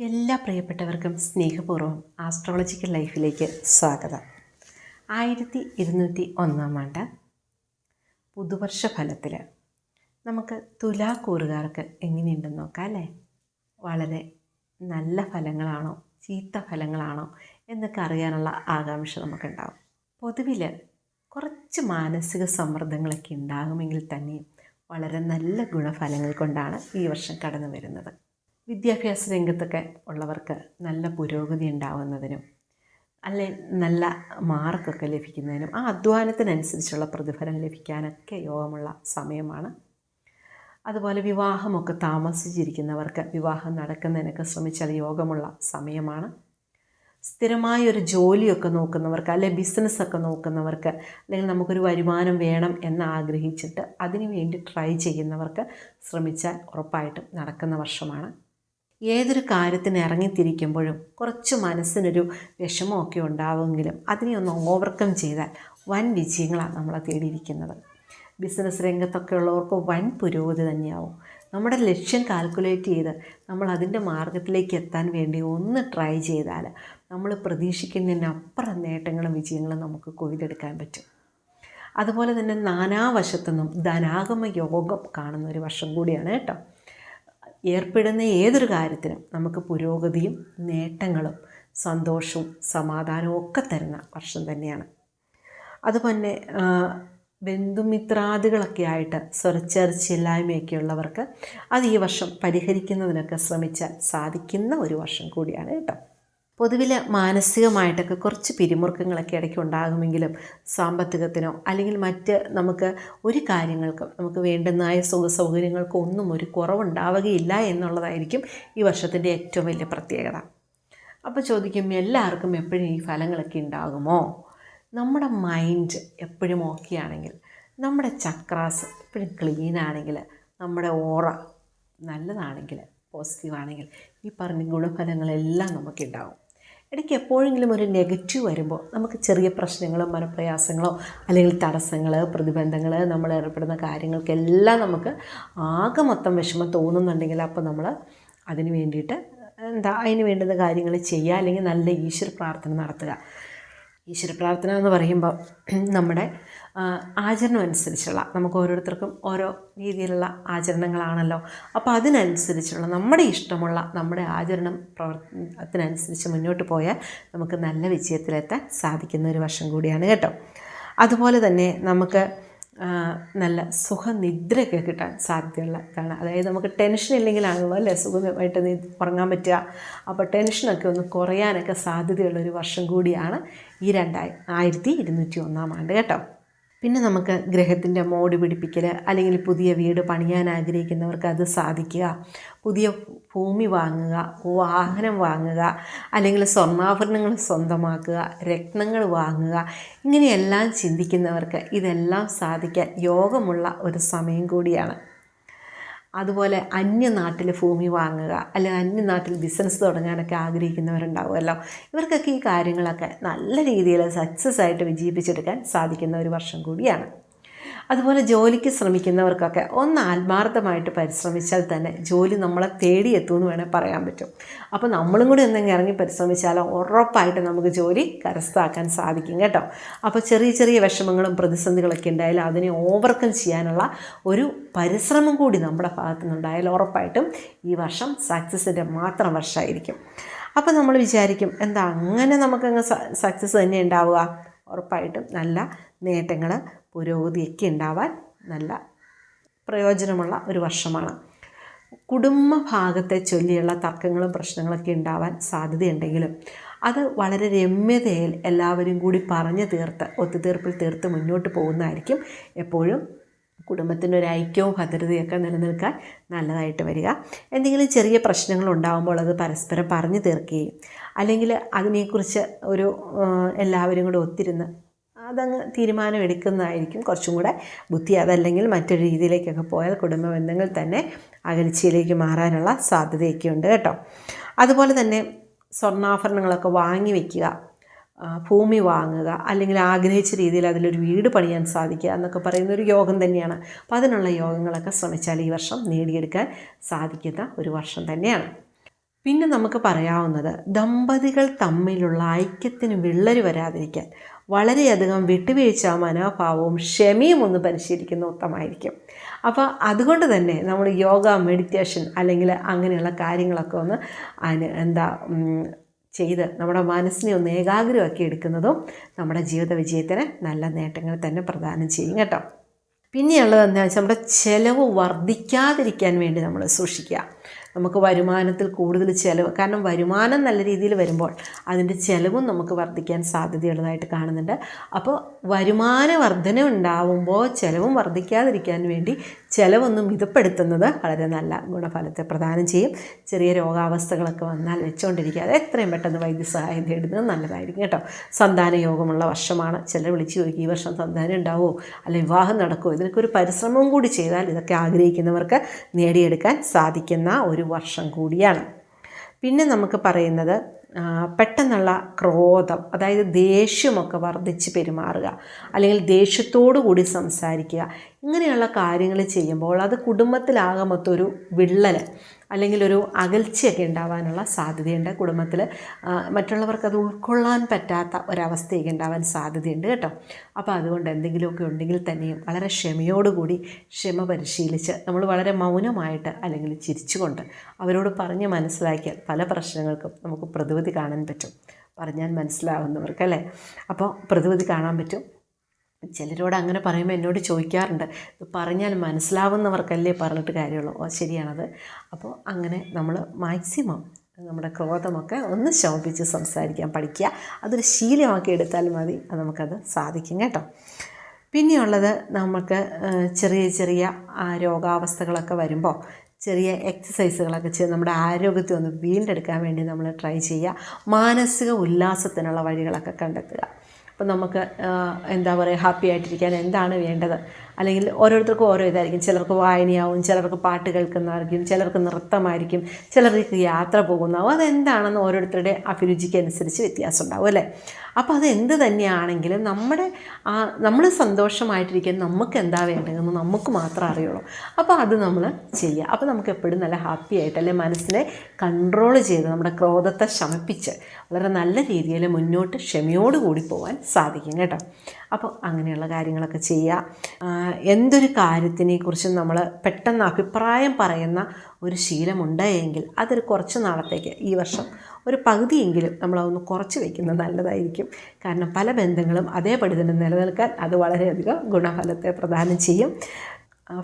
എല്ലാ പ്രിയപ്പെട്ടവർക്കും സ്നേഹപൂർവം ആസ്ട്രോളജിക്കൽ ലൈഫിലേക്ക് സ്വാഗതം. ആയിരത്തി ഇരുന്നൂറ്റി ഒന്നാം ആണ്ട് പുതുവർഷ ഫലത്തിൽ നമുക്ക് തുലാക്കൂറുകാർക്ക് എങ്ങനെയുണ്ടെന്ന് നോക്കാം അല്ലേ? വളരെ നല്ല ഫലങ്ങളാണോ ചീത്ത ഫലങ്ങളാണോ എന്നൊക്കെ അറിയാനുള്ള ആകാംക്ഷ നമുക്കുണ്ടാവും. പൊതുവിൽ കുറച്ച് മാനസിക സമ്മർദ്ദങ്ങളൊക്കെ ഉണ്ടാകുമെങ്കിൽ തന്നെയും വളരെ നല്ല ഗുണഫലങ്ങൾ കൊണ്ടാണ് ഈ വർഷം കടന്നു വരുന്നത് വിദ്യാഭ്യാസ രംഗത്തൊക്കെ ഉള്ളവർക്ക് നല്ല പുരോഗതി ഉണ്ടാവുന്നതിനും അല്ലെ നല്ല മാർക്കൊക്കെ ലഭിക്കുന്നതിനും ആ അധ്വാനത്തിനനുസരിച്ചുള്ള പ്രതിഫലം ലഭിക്കാനൊക്കെ യോഗമുള്ള സമയമാണ്. അതുപോലെ വിവാഹമൊക്കെ താമസിച്ചിരിക്കുന്നവർക്ക് വിവാഹം നടക്കുന്നതിനൊക്കെ ശ്രമിച്ചാൽ യോഗമുള്ള സമയമാണ്. സ്ഥിരമായ ഒരു ജോലിയൊക്കെ നോക്കുന്നവർക്ക് അല്ലെ ബിസിനസ്സൊക്കെ നോക്കുന്നവർക്ക് അല്ലെങ്കിൽ നമുക്കൊരു വരുമാനം വേണം എന്ന് ആഗ്രഹിച്ചിട്ട് അതിനു വേണ്ടി ട്രൈ ചെയ്യുന്നവർക്ക് ശ്രമിച്ചാൽ ഉറപ്പായിട്ടും നടക്കുന്ന വർഷമാണ്. ഏതൊരു കാര്യത്തിന് ഇറങ്ങിത്തിരിക്കുമ്പോഴും കുറച്ച് മനസ്സിനൊരു വിഷമമൊക്കെ ഉണ്ടാവുമെങ്കിലും അതിനെ ഒന്ന് ഓവർകം ചെയ്താൽ വൻ വിജയങ്ങളാണ് നമ്മളെ തേടിയിരിക്കുന്നത്. ബിസിനസ് രംഗത്തൊക്കെ ഉള്ളവർക്ക് വൻ പുരോഗതി തന്നെയാവും. നമ്മുടെ ലക്ഷ്യം കാൽക്കുലേറ്റ് ചെയ്ത് നമ്മൾ അതിന്റെ മാർഗത്തിലേക്ക് എത്താൻ വേണ്ടി ഒന്ന് ട്രൈ ചെയ്താൽ നമ്മൾ പ്രതീക്ഷിക്കുന്നതിനപ്പുറം നേട്ടങ്ങളും വിജയങ്ങളും നമുക്ക് കൊയ്തെടുക്കാൻ പറ്റും. അതുപോലെ തന്നെ നാനാവശത്തുനിന്നും ധനാഗമ യോഗം കാണുന്ന ഒരു വർഷം കൂടിയാണ് കേട്ടോ. ഏർപ്പെടുന്ന ഏതൊരു കാര്യത്തിനും നമുക്ക് പുരോഗതിയും നേട്ടങ്ങളും സന്തോഷവും സമാധാനവും ഒക്കെ തരുന്ന വർഷം തന്നെയാണ്. അതുപോലെ ബന്ധുമിത്രാദികളൊക്കെ ആയിട്ട് സ്വരച്ചേർച്ചില്ലായ്മയൊക്കെ ഉള്ളവർക്ക് അത് ഈ വർഷം പരിഹരിക്കുന്നതിനൊക്കെ ശ്രമിച്ചാൽ സാധിക്കുന്ന ഒരു വർഷം കൂടിയാണ് കേട്ടോ. പൊതുവിൽ മാനസികമായിട്ടൊക്കെ കുറച്ച് പിരിമുറുക്കങ്ങളൊക്കെ ഇടയ്ക്ക് ഉണ്ടാകുമെങ്കിലും സാമ്പത്തികത്തിനോ അല്ലെങ്കിൽ മറ്റ് നമുക്ക് ഒരു കാര്യങ്ങൾക്കും നമുക്ക് വേണ്ടുന്നതായ സുഖ സൗകര്യങ്ങൾക്കോ ഒന്നും ഒരു കുറവുണ്ടാവുകയില്ല എന്നുള്ളതായിരിക്കും ഈ വർഷത്തിന്റെ ഏറ്റവും വലിയ പ്രത്യേകത. അപ്പോൾ ചോദിക്കും എല്ലാവർക്കും എപ്പോഴും ഈ ഫലങ്ങളൊക്കെ ഉണ്ടാകുമോ? നമ്മുടെ മൈൻഡ് എപ്പോഴും ഓക്കെ ആണെങ്കിൽ നമ്മുടെ ചക്രാസ് എപ്പോഴും ക്ലീൻ ആണെങ്കിൽ നമ്മുടെ ഓറ നല്ലതാണെങ്കിൽ പോസിറ്റീവ് ആണെങ്കിൽ ഈ പറഞ്ഞ ഗുണഫലങ്ങളെല്ലാം നമുക്കുണ്ടാവും. ഇടയ്ക്ക് എപ്പോഴെങ്കിലും ഒരു നെഗറ്റീവ് വരുമ്പോൾ നമുക്ക് ചെറിയ പ്രശ്നങ്ങളോ മനപ്രയാസങ്ങളോ അല്ലെങ്കിൽ തടസ്സങ്ങൾ പ്രതിബന്ധങ്ങൾ നമ്മൾ ഏർപ്പെടുന്ന കാര്യങ്ങൾക്കെല്ലാം നമുക്ക് ആകെ മൊത്തം വിഷമം തോന്നുന്നുണ്ടെങ്കിൽ അപ്പോൾ നമ്മൾ അതിന് വേണ്ടിയിട്ട് എന്താ അതിന് വേണ്ടുന്ന കാര്യങ്ങൾ ചെയ്യുക അല്ലെങ്കിൽ നല്ല ഈശ്വര പ്രാർത്ഥന നടത്തുക. ഈശ്വര പ്രാർത്ഥന എന്ന് പറയുമ്പോൾ നമ്മുടെ ആചരണം അനുസരിച്ചുള്ള നമുക്ക് ഓരോരുത്തർക്കും ഓരോ രീതിയിലുള്ള ആചരണങ്ങളാണല്ലോ. അപ്പോൾ അതിനനുസരിച്ചുള്ള നമ്മുടെ ഇഷ്ടമുള്ള നമ്മുടെ ആചരണം പ്രവർത്തനത്തിനനുസരിച്ച് മുന്നോട്ട് പോയാൽ നമുക്ക് നല്ല വിജയത്തിലെത്താൻ സാധിക്കുന്ന ഒരു വർഷം കൂടിയാണ് കേട്ടോ. അതുപോലെ തന്നെ നമുക്ക് നല്ല സുഖനിദ്രയൊക്കെ കിട്ടാൻ സാധ്യതയുള്ള ഇതാണ്. അതായത് നമുക്ക് ടെൻഷൻ ഇല്ലെങ്കിലാണല്ലോ അല്ലേ? സുഖമായിട്ട് നീ ഉറങ്ങാൻ പറ്റുക. അപ്പോൾ ടെൻഷനൊക്കെ ഒന്ന് കുറയാനൊക്കെ സാധ്യതയുള്ള ഒരു വർഷം കൂടിയാണ് ഈ രണ്ടായി ആയിരത്തി ഇരുന്നൂറ്റി ഒന്നാം ആണ്ട് കേട്ടോ. പിന്നെ നമുക്ക് ഗ്രഹത്തിന്റെ മോടി പിടിപ്പിക്കൽ അല്ലെങ്കിൽ പുതിയ വീട് പണിയാൻ ആഗ്രഹിക്കുന്നവർക്ക് അത് സാധിക്കുക. പുതിയ ഭൂമി വാങ്ങുക വാഹനം വാങ്ങുക അല്ലെങ്കിൽ സ്വർണാഭരണങ്ങൾ സ്വന്തമാക്കുക രത്നങ്ങൾ വാങ്ങുക ഇങ്ങനെയെല്ലാം ചിന്തിക്കുന്നവർക്ക് ഇതെല്ലാം സാധിക്കാൻ യോഗമുള്ള ഒരു സമയം കൂടിയാണ്. അതുപോലെ അന്യനാട്ടിൽ ഭൂമി വാങ്ങുക അല്ലെങ്കിൽ അന്യനാട്ടിൽ ബിസിനസ് തുടങ്ങാനൊക്കെ ആഗ്രഹിക്കുന്നവരുണ്ടാവുമല്ലോ. ഇവർക്കൊക്കെ ഈ കാര്യങ്ങളൊക്കെ നല്ല രീതിയിൽ സക്സസ് ആയിട്ട് വിജയിപ്പിച്ചെടുക്കാൻ സാധിക്കുന്ന ഒരു വർഷം കൂടിയാണ്. അതുപോലെ ജോലിക്ക് ശ്രമിക്കുന്നവർക്കൊക്കെ ഒന്ന് ആത്മാർത്ഥമായിട്ട് പരിശ്രമിച്ചാൽ തന്നെ ജോലി നമ്മളെ തേടിയെത്തുമെന്ന് വേണേൽ പറയാൻ പറ്റും. അപ്പോൾ നമ്മളും കൂടി ഒന്നെങ്കിൽ ഇറങ്ങി പരിശ്രമിച്ചാലോ ഉറപ്പായിട്ട് നമുക്ക് ജോലി കരസ്ഥാക്കാൻ സാധിക്കും കേട്ടോ. അപ്പോൾ ചെറിയ ചെറിയ വിഷമങ്ങളും പ്രതിസന്ധികളൊക്കെ ഉണ്ടായാലും അതിനെ ഓവർകം ചെയ്യാനുള്ള ഒരു പരിശ്രമം കൂടി നമ്മുടെ ഭാഗത്തു നിന്നുണ്ടായാൽ ഉറപ്പായിട്ടും ഈ വർഷം സക്സസിന്റെ മാത്രം വർഷമായിരിക്കും. അപ്പോൾ നമ്മൾ വിചാരിക്കും എന്താ അങ്ങനെ നമുക്കങ്ങ് സക്സസ് തന്നെ ഉണ്ടാവുക? ഉറപ്പായിട്ടും നല്ല നേട്ടങ്ങൾ പുരോഗതിയൊക്കെ ഉണ്ടാവാൻ നല്ല പ്രയോജനമുള്ള ഒരു വർഷമാണ്. കുടുംബ ഭാഗത്തെ ചൊല്ലിയുള്ള തർക്കങ്ങളും പ്രശ്നങ്ങളൊക്കെ ഉണ്ടാവാൻ സാധ്യതയുണ്ടെങ്കിലും അത് വളരെ രമ്യതയിൽ എല്ലാവരും കൂടി പറഞ്ഞു തീർത്ത് ഒത്തുതീർപ്പിൽ തീർത്ത് മുന്നോട്ട് പോകുന്നതായിരിക്കും എപ്പോഴും കുടുംബത്തിന്റെ ഒരു ഐക്യവും ഭദ്രതയൊക്കെ നിലനിൽക്കാൻ നല്ലതായിട്ട് വരിക. എന്തെങ്കിലും ചെറിയ പ്രശ്നങ്ങൾ ഉണ്ടാകുമ്പോൾ അത് പരസ്പരം പറഞ്ഞു തീർക്കുകയും അല്ലെങ്കിൽ അതിനെക്കുറിച്ച് ഒരു എല്ലാവരും കൂടെ ഒത്തിരുന്ന് അതങ്ങ് തീരുമാനമെടുക്കുന്നതായിരിക്കും. കുറച്ചും കൂടെ ബുദ്ധി അതല്ലെങ്കിൽ മറ്റൊരു രീതിയിലേക്കൊക്കെ പോയാൽ കുടുംബ ബന്ധങ്ങൾ തന്നെ അകൽച്ചയിലേക്ക് മാറാനുള്ള സാധ്യതയൊക്കെ ഉണ്ട് കേട്ടോ. അതുപോലെ തന്നെ സ്വർണാഭരണങ്ങളൊക്കെ വാങ്ങി വയ്ക്കുക ഭൂമി വാങ്ങുക അല്ലെങ്കിൽ ആഗ്രഹിച്ച രീതിയിൽ അതിലൊരു വീട് പണിയാൻ സാധിക്കുക എന്നൊക്കെ പറയുന്ന ഒരു യോഗം തന്നെയാണ്. അപ്പോൾ അതിനുള്ള യോഗങ്ങളൊക്കെ ശ്രമിച്ചാൽ ഈ വർഷം നേടിയെടുക്കാൻ സാധിക്കുന്ന ഒരു വർഷം തന്നെയാണ്. പിന്നെ നമുക്ക് പറയാവുന്നത് ദമ്പതികൾ തമ്മിലുള്ള ഐക്യത്തിന് വിള്ളൽ വരാതിരിക്കാൻ. വളരെയധികം വിട്ടുവീഴ്ച മനോഭാവവും ക്ഷമയും ഒന്ന് പരിശീലിക്കുന്ന ഉത്തമമായിരിക്കും. അപ്പോൾ അതുകൊണ്ട് തന്നെ നമ്മൾ യോഗ മെഡിറ്റേഷൻ അല്ലെങ്കിൽ അങ്ങനെയുള്ള കാര്യങ്ങളൊക്കെ ഒന്ന് എന്താ ചെയ്ത് നമ്മുടെ മനസ്സിനെ ഒന്ന് ഏകാഗ്രമാക്കി എടുക്കുന്നതും നമ്മുടെ ജീവിത വിജയത്തിന് നല്ല നേട്ടങ്ങൾ തന്നെ പ്രദാനം ചെയ്യും കേട്ടോ. പിന്നെയുള്ളത് എന്താ വെച്ചാൽ നമ്മുടെ ചിലവ് വർദ്ധിക്കാതിരിക്കാൻ വേണ്ടി നമ്മൾ സൂക്ഷിക്കുക. നമുക്ക് വരുമാനത്തിൽ കൂടുതൽ ചിലവ് കാരണം വരുമാനം നല്ല രീതിയിൽ വരുമ്പോൾ അതിന്റെ ചിലവും നമുക്ക് വർദ്ധിക്കാൻ സാധ്യതയുള്ളതായിട്ട് കാണുന്നുണ്ട്. അപ്പോൾ വരുമാന വർധന ഉണ്ടാവുമ്പോൾ ചിലവും വർദ്ധിക്കാതിരിക്കാൻ വേണ്ടി ചിലവൊന്നും മിതപ്പെടുത്തുന്നത് വളരെ നല്ല ഗുണഫലത്തെ പ്രദാനം ചെയ്യും. ചെറിയ രോഗാവസ്ഥകളൊക്കെ വന്നാൽ വെച്ചുകൊണ്ടിരിക്കാതെ എത്രയും പെട്ടെന്ന് വൈദ്യസഹായം തേടുന്നത് നല്ലതായിരിക്കും കേട്ടോ. സന്താന യോഗമുള്ള വർഷമാണ്. ചിലർ വിളിച്ചു ചോദിക്കും ഈ വർഷം സന്താനം ഉണ്ടാവുമോ അല്ല വിവാഹം നടക്കുമോ ഇതിനൊക്കെ ഒരു പരിശ്രമം കൂടി ചെയ്താൽ ഇതൊക്കെ ആഗ്രഹിക്കുന്നവർക്ക് നേടിയെടുക്കാൻ സാധിക്കുന്ന ഒരു വർഷം കൂടിയാണ്. പിന്നെ നമുക്ക് പറയുന്നത് പെട്ടെന്നുള്ള ക്രോധം അതായത് ദേഷ്യമൊക്കെ വർദ്ധിച്ച് പെരുമാറുക അല്ലെങ്കിൽ ദേഷ്യത്തോടു കൂടി സംസാരിക്കുക ഇങ്ങനെയുള്ള കാര്യങ്ങൾ ചെയ്യുമ്പോൾ അത് കുടുംബത്തിലാകെ മൊത്തം ഒരു വിള്ളൽ അല്ലെങ്കിൽ ഒരു അകൽച്ചയൊക്കെ ഉണ്ടാവാനുള്ള സാധ്യതയുണ്ട്. കുടുംബത്തിൽ മറ്റുള്ളവർക്ക് അത് ഉൾക്കൊള്ളാൻ പറ്റാത്ത ഒരവസ്ഥയൊക്കെ ഉണ്ടാവാൻ സാധ്യതയുണ്ട് കേട്ടോ. അപ്പോൾ അതുകൊണ്ട് എന്തെങ്കിലുമൊക്കെ ഉണ്ടെങ്കിൽ തന്നെയും വളരെ ക്ഷമയോടുകൂടി ക്ഷമ പരിശീലിച്ച് നമ്മൾ വളരെ മൗനമായിട്ട് അല്ലെങ്കിൽ ചിരിച്ചുകൊണ്ട് അവരോട് പറഞ്ഞ് മനസ്സിലാക്കിയാൽ പല പ്രശ്നങ്ങൾക്കും നമുക്ക് പ്രതിവിധി കാണാൻ പറ്റും. പറഞ്ഞാൽ മനസ്സിലാവുന്നവർക്കല്ലേ അപ്പോൾ പ്രതിവിധി കാണാൻ പറ്റും. ചിലരോട് അങ്ങനെ പറയുമ്പോൾ എന്നോട് ചോദിക്കാറുണ്ട്. ഇത് പറഞ്ഞാൽ മനസ്സിലാവുന്നവർക്കല്ലേ പറഞ്ഞിട്ട് കാര്യമുള്ളൂ. ഓ ശരിയാണത്. അപ്പോൾ അങ്ങനെ നമ്മൾ മാക്സിമം നമ്മുടെ ക്രോധമൊക്കെ ഒന്ന് ശമിപ്പിച്ച് സംസാരിക്കാൻ പഠിക്കുക. അതൊരു ശീലമാക്കി എടുത്താൽ മതി. അത് നമുക്കത് സാധിക്കും കേട്ടോ. പിന്നെയുള്ളത് നമുക്ക് ചെറിയ ചെറിയ രോഗാവസ്ഥകളൊക്കെ വരുമ്പോൾ ചെറിയ എക്സസൈസുകളൊക്കെ ചെയ്ത് നമ്മുടെ ആരോഗ്യത്തെ ഒന്ന് വീണ്ടെടുക്കാൻ വേണ്ടി നമ്മൾ ട്രൈ ചെയ്യുക. മാനസിക ഉല്ലാസത്തിനുള്ള വഴികളൊക്കെ കണ്ടെത്തുക. അപ്പം നമുക്ക് എന്താ പറയുക ഹാപ്പി ആയിട്ടിരിക്കാൻ എന്താണ് വേണ്ടത്? അല്ലെങ്കിൽ ഓരോരുത്തർക്കും ഓരോ ഇതായിരിക്കും. ചിലർക്ക് വായനയാവും ചിലർക്ക് പാട്ട് കേൾക്കുന്നതായിരിക്കും ചിലർക്ക് നൃത്തമായിരിക്കും ചിലർക്ക് യാത്ര പോകുന്നതാവും. അതെന്താണെന്ന് ഓരോരുത്തരുടെ അഭിരുചിക്കനുസരിച്ച് വ്യത്യാസം ഉണ്ടാവും അല്ലേ? അപ്പോൾ അത് എന്ത് തന്നെയാണെങ്കിലും നമ്മുടെ ആ നമ്മൾ സന്തോഷമായിട്ടിരിക്കാൻ നമുക്ക് എന്താ വേണ്ടതെന്ന് നമുക്ക് മാത്രം അറിയുള്ളൂ. അപ്പോൾ അത് നമ്മൾ ചെയ്യുക അപ്പോൾ നമുക്ക് എപ്പോഴും നല്ല ഹാപ്പി ആയിട്ട് അല്ലെ മനസ്സിനെ കൺട്രോൾ ചെയ്ത് നമ്മുടെ ക്രോധത്തെ ശമിപ്പിച്ച് വളരെ നല്ല രീതിയിൽ മുന്നോട്ട് ക്ഷമയോടുകൂടി പോകാൻ സാധിക്കും കേട്ടോ. അപ്പോൾ അങ്ങനെയുള്ള കാര്യങ്ങളൊക്കെ ചെയ്യുക എന്തൊരു കാര്യത്തിനെക്കുറിച്ചും നമ്മൾ പെട്ടെന്ന് അഭിപ്രായം പറയുന്ന ഒരു ശീലമുണ്ട് എങ്കിൽ അതൊരു കുറച്ച് നാളത്തേക്ക് ഈ വർഷം ഒരു പകുതിയെങ്കിലും നമ്മളതൊന്ന് കുറച്ച് വയ്ക്കുന്നത് നല്ലതായിരിക്കും. കാരണം പല ബന്ധങ്ങളും അതേപടി തന്നെ നിലനിൽക്കാൻ അത് വളരെയധികം ഗുണഫലത്തെ പ്രദാനം ചെയ്യും.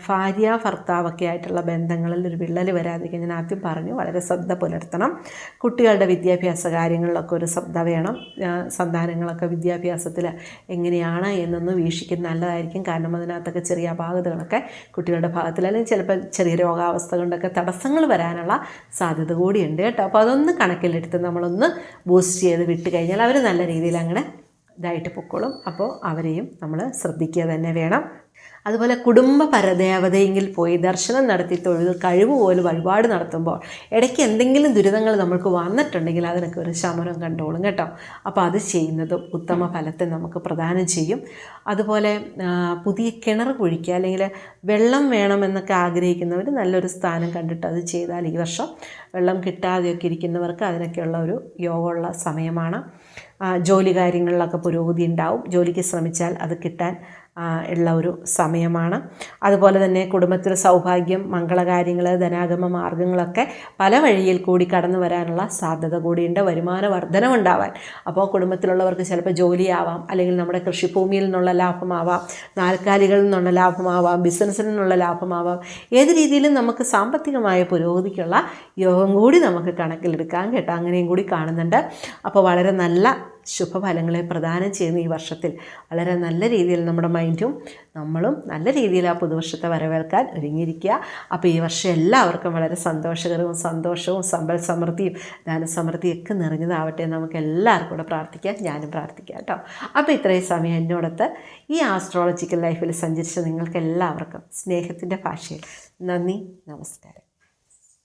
ഭാര്യ ഭർത്താവൊക്കെ ആയിട്ടുള്ള ബന്ധങ്ങളിൽ ഒരു വിള്ളൽ വരാതിരിക്കാൻ ഞാൻ ആദ്യം പറഞ്ഞു. വളരെ ശ്രദ്ധ പുലർത്തണം. കുട്ടികളുടെ വിദ്യാഭ്യാസ കാര്യങ്ങളിലൊക്കെ ഒരു ശ്രദ്ധ വേണം. സന്താനങ്ങളൊക്കെ വിദ്യാഭ്യാസത്തിൽ എങ്ങനെയാണ് എന്നൊന്ന് വീക്ഷിക്കുന്നത് നല്ലതായിരിക്കും. കാരണം അതിനകത്തൊക്കെ ചെറിയ അപാകതകളൊക്കെ കുട്ടികളുടെ ഭാഗത്തിൽ അല്ലെങ്കിൽ ചിലപ്പോൾ ചെറിയ രോഗാവസ്ഥ കൊണ്ടൊക്കെ തടസ്സങ്ങൾ വരാനുള്ള സാധ്യത കൂടിയുണ്ട് കേട്ടോ. അപ്പോൾ അതൊന്ന് കണക്കിലെടുത്ത് നമ്മളൊന്ന് ബൂസ്റ്റ് ചെയ്ത് വിട്ട് കഴിഞ്ഞാൽ അവർ നല്ല രീതിയിൽ അങ്ങനെ ഇതായിട്ട് പൊക്കോളും. അപ്പോൾ അവരെയും നമ്മൾ ശ്രദ്ധിക്കുക തന്നെ വേണം. അതുപോലെ കുടുംബ പരദേവതയെങ്കിൽ പോയി ദർശനം നടത്തി തൊഴുത് കഴിവ് പോലെ വഴിപാട് നടത്തുമ്പോൾ ഇടയ്ക്ക് എന്തെങ്കിലും ദുരിതങ്ങൾ നമ്മൾക്ക് വന്നിട്ടുണ്ടെങ്കിൽ അതിനൊക്കെ ഒരു ശമനം കണ്ടോളും കേട്ടോ. അപ്പോൾ അത് ചെയ്യുന്നതും ഉത്തമ ഫലത്തെ നമുക്ക് പ്രദാനം ചെയ്യും. അതുപോലെ പുതിയ കിണർ കുഴിക്കുക അല്ലെങ്കിൽ വെള്ളം വേണമെന്നൊക്കെ ആഗ്രഹിക്കുന്നവർ നല്ലൊരു സ്ഥാനം കണ്ടിട്ട് അത് ചെയ്താൽ ഈ വർഷം വെള്ളം കിട്ടാതെയൊക്കെ ഇരിക്കുന്നവർക്ക് അതിനൊക്കെയുള്ള ഒരു യോഗമുള്ള സമയമാണ്. ജോലി കാര്യങ്ങളിലൊക്കെ പുരോഗതി ഉണ്ടാവും. ജോലിക്ക് ശ്രമിച്ചാൽ അത് കിട്ടാൻ ഉള്ള ഒരു സമയമാണ്. അതുപോലെ തന്നെ കുടുംബത്തിൽ സൗഭാഗ്യം മംഗളകാര്യങ്ങൾ ധനാഗമ മാർഗങ്ങളൊക്കെ പല വഴിയിൽ കൂടി കടന്നു വരാനുള്ള സാധ്യത കൂടിയുണ്ട് വരുമാന വർധനമുണ്ടാവാൻ അപ്പോൾ കുടുംബത്തിലുള്ളവർക്ക് ചിലപ്പോൾ ജോലിയാവാം അല്ലെങ്കിൽ നമ്മുടെ കൃഷിഭൂമിയിൽ നിന്നുള്ള ലാഭമാവാം നാൽക്കാലികളിൽ നിന്നുള്ള ലാഭമാവാം ബിസിനസ്സിൽ നിന്നുള്ള ലാഭമാവാം ഏത് രീതിയിലും നമുക്ക് സാമ്പത്തികമായ പുരോഗതിക്കുള്ള യോഗം കൂടി നമുക്ക് കണക്കിലെടുക്കാം കേട്ടോ. അങ്ങനെയും കൂടി കാണുന്നുണ്ട്. അപ്പോൾ വളരെ നല്ല ശുഭഫലങ്ങളെ പ്രദാനം ചെയ്യുന്ന ഈ വർഷത്തിൽ വളരെ നല്ല രീതിയിൽ നമ്മുടെ മൈൻഡും നമ്മളും നല്ല രീതിയിൽ ആ പുതുവർഷത്തെ വരവേൽക്കാൻ ഒരുങ്ങിയിരിക്കുക. അപ്പോൾ ഈ വർഷം എല്ലാവർക്കും വളരെ സന്തോഷകരവും സന്തോഷവും സമ്പൽ സമൃദ്ധിയും ധനസമൃദ്ധിയും ഒക്കെ നിറഞ്ഞതാവട്ടെ നമുക്ക് എല്ലാവർക്കും കൂടെ പ്രാർത്ഥിക്കാം. ഞാനും പ്രാർത്ഥിക്കാം കേട്ടോ. അപ്പോൾ ഇത്രയും സമയം എന്നോടത്ത് ഈ ആസ്ട്രോളജിക്കൽ ലൈഫിൽ സഞ്ചരിച്ച നിങ്ങൾക്ക് എല്ലാവർക്കും സ്നേഹത്തിന്റെ ഭാഷയിൽ നന്ദി നമസ്കാരം.